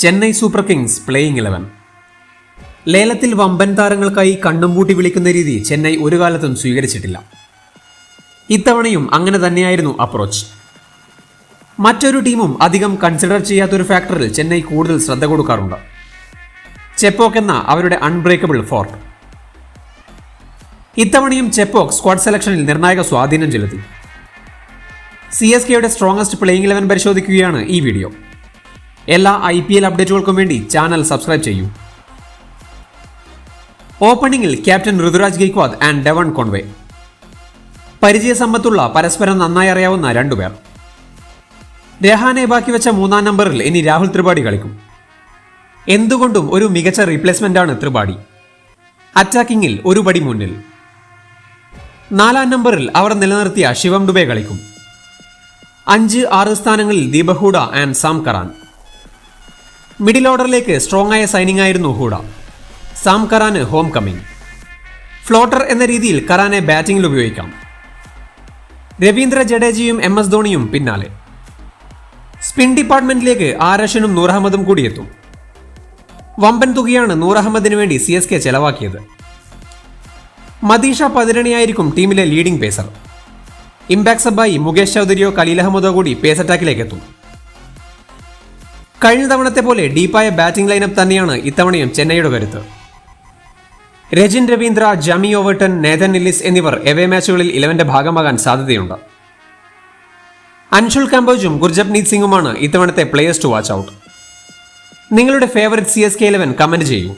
Chennai super kings playing eleven. ലേലത്തിൽ വമ്പൻ താരങ്ങൾക്കായി കണ്ണും പൂട്ടി വിളിക്കുന്ന രീതി ചെന്നൈ ഒരു കാലത്തും സ്വീകരിച്ചിട്ടില്ല. ഇത്തവണയും അങ്ങനെ തന്നെയായിരുന്നു അപ്രോച്ച് മറ്റൊരു ടീമും അധികം കൺസിഡർ ചെയ്യാത്തൊരു ഫാക്ടറിൽ ചെന്നൈ കൂടുതൽ ശ്രദ്ധ കൊടുക്കാറുണ്ട്. ചെപ്പോക്ക് എന്ന അവരുടെ അൺബ്രേക്കബിൾ ഫോർട്ട് ഇത്തവണയും ചെപ്പോക്ക് സ്ക്വാഡ് സെലക്ഷനിൽ നിർണായക സ്വാധീനം ചെലുത്തി. സി എസ് കെയുടെ സ്ട്രോങ്ങസ്റ്റ് പ്ലേയിങ് ഇലവൻ പരിശോധിക്കുകയാണ് ഈ വീഡിയോ എല്ലാ ഐ പി എൽ അപ്ഡേറ്റുകൾക്കും വേണ്ടി ചാനൽ സബ്സ്ക്രൈബ് ചെയ്യൂ. ഓപ്പണിംഗിൽ captain Ruturaj Gaikwad and Devon Conway. പരിചയസമ്പത്തുള്ള പരസ്പരം നന്നായി അറിയാവുന്ന രണ്ടുപേർ രഹാനെ ബാക്കി വെച്ച മൂന്നാം നമ്പറിൽ ഇനി രാഹുൽ ത്രിപാഠി കളിക്കും. എന്തുകൊണ്ടും ഒരു മികച്ച റീപ്ലേസ്മെന്റ് ആണ് ത്രിപാഠി. അറ്റാക്കിങ്ങിൽ ഒരു പടി മുന്നിൽ. നാലാം നമ്പറിൽ അവർ നിലനിർത്തിയ ശിവം ഡുബെ കളിക്കും. അഞ്ച് ആറ് സ്ഥാനങ്ങളിൽ ദീപഹൂഡ and Sam Curran. Middle ഓർഡറിലേക്ക് strong ആയ സൈനിങ് ആയിരുന്നു Hooda. Sam Curran home coming floater എന്ന രീതിയിൽ കറാനെ ബാറ്റിംഗിൽ ഉപയോഗിക്കാം. രവീന്ദ്ര ജഡേജയും എം എസ് ധോണിയും പിന്നാലെ. സ്പിൻ ഡിപ്പാർട്ട്മെന്റിലേക്ക് ആരഷനും നൂർ അഹമ്മദും കൂടിയെത്തും. വമ്പൻ തുകയാണ് നൂർ അഹമ്മദിന് വേണ്ടി സി എസ് കെ ചെലവാക്കിയത്. മദീഷ പതിരണിയായിരിക്കും ടീമിലെ ലീഡിംഗ് പേസർ ഇംപാക്സബായി മുകേഷ് ചൗധരിയോ കലീൽ അഹമ്മദോ കൂടി പേസ് അറ്റാക്കിലേക്ക് എത്തും. കഴിഞ്ഞ തവണത്തെ പോലെ ഡീപ്പായ ബാറ്റിംഗ് ലൈനപ്പ് തന്നെയാണ് ഇത്തവണയും ചെന്നൈയുടെ കരുത്ത്. Rachin Ravindra Jamie Overton Nathan Ellis എന്നിവർ എവേ മാച്ചുകളിൽ ഇലവന്റെ ഭാഗമാകാൻ സാധ്യതയുണ്ട്. അൻഷുൽ കമ്പോജും ഗുർജപ്നീത് സിംഗുമാണ് ഇത്തവണത്തെ പ്ലേയേഴ്സ് ടു വാച്ച് ഔട്ട് നിങ്ങളുടെ favourite C S K eleven comment ചെയ്യൂ.